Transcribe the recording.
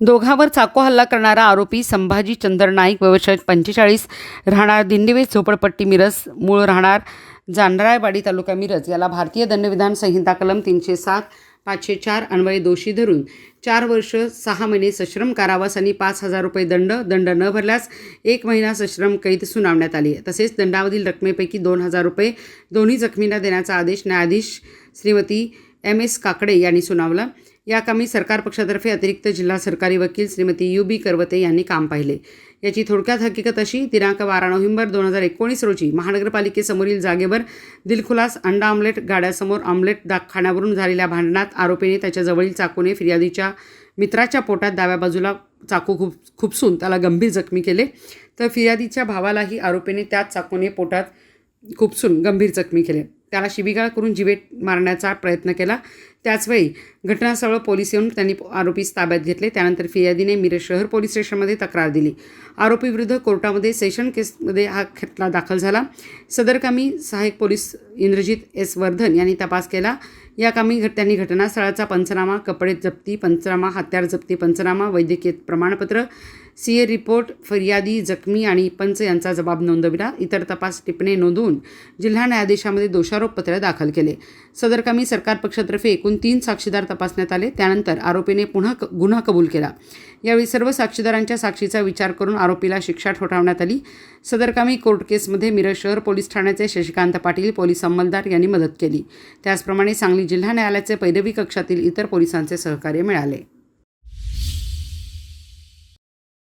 दोघांवर चाकू हल्ला करणारा आरोपी संभाजी चंद्र नाईक व्यवसाय पंचेचाळीस राहणार दिंडीवेज झोपडपट्टी मिरज मूळ राहणार जांभराळवाडी तालुका मिरज. याला भारतीय दंडविधान संहिता कलम तीनशे सात पाचशे चार अन्वये दोषी धरून चार वर्ष सहा महिने सश्रम कारावास आणि पाच हजार रुपये दंड दंड न भरल्यास एक महिना सश्रम कैद सुनावण्यात आली तसेच दंडावरील रकमेपैकी दोन हजार रुपये दोन्ही जखमींना देण्याचा आदेश न्यायाधीश श्रीमती एम एस काकडे यांनी सुनावला. या कामी सरकार पक्षातर्फे अतिरिक्त जिल्हा सरकारी वकील श्रीमती यू बी करवते यांनी काम पाहिले. याची थोडक्यात हकीकत अशी दिनांक बारा नोव्हेंबर दोन हजार एकोणीस रोजी महानगरपालिकेसमोरील जागेवर दिलखुलास अंडा ऑमलेट गाड्यासमोर ऑमलेट दागखाण्यावरून झालेल्या भांडणात आरोपीने त्याच्या जवळील चाकूने फिर्यादीच्या मित्राच्या पोटात डाव्या बाजूला चाकू खुप खुपसून त्याला गंभीर जखमी केले. तर फिर्यादीच्या भावालाही आरोपीने त्याच चाकूने पोटात खुपसून गंभीर जखमी केले. त्याला शिबिगाळ करून जिवे मारण्याचा प्रयत्न केला. त्याचवेळी घटनास्थळ पोलीस येऊन त्यांनी आरोपीस ताब्यात घेतले. त्यानंतर फिर्यादीने मिरज शहर पोलीस स्टेशनमध्ये तक्रार दिली. आरोपीविरुद्ध कोर्टामध्ये सेशन केसमध्ये हा खटला दाखल झाला. सदरकामी सहाय्यक पोलीस इंद्रजित एस वर्धन यांनी तपास केला. या कामी घट त्यांनी घटनास्थळाचा पंचनामा कपडे जप्ती पंचनामा हत्यार जप्ती पंचनामा वैद्यकीय प्रमाणपत्र सी ए रिपोर्ट फिर्यादी जखमी आणि पंच यांचा जबाब नोंदविला. इतर तपास टिपणे नोंदवून जिल्हा न्यायाधीशामध्ये दोषारोपपत्र दाखल केले. सदरकामी सरकार पक्षातर्फे एकूण तीन साक्षीदार तपासण्यात आले. त्यानंतर आरोपीने पुन्हा क गुन्हा कबूल केला. यावेळी सर्व साक्षीदारांच्या साक्षीचा विचार करून आरोपीला शिक्षा ठोठावण्यात आली. सदरकामी कोर्ट केसमध्ये मिरज शहर पोलीस ठाण्याचे शशिकांत पाटील पोलीस अंमलदार यांनी मदत केली. त्याचप्रमाणे सांगली जिल्हा न्यायालयाचे पैरवी कक्षातील इतर पोलिसांचे सहकार्य मिळाले.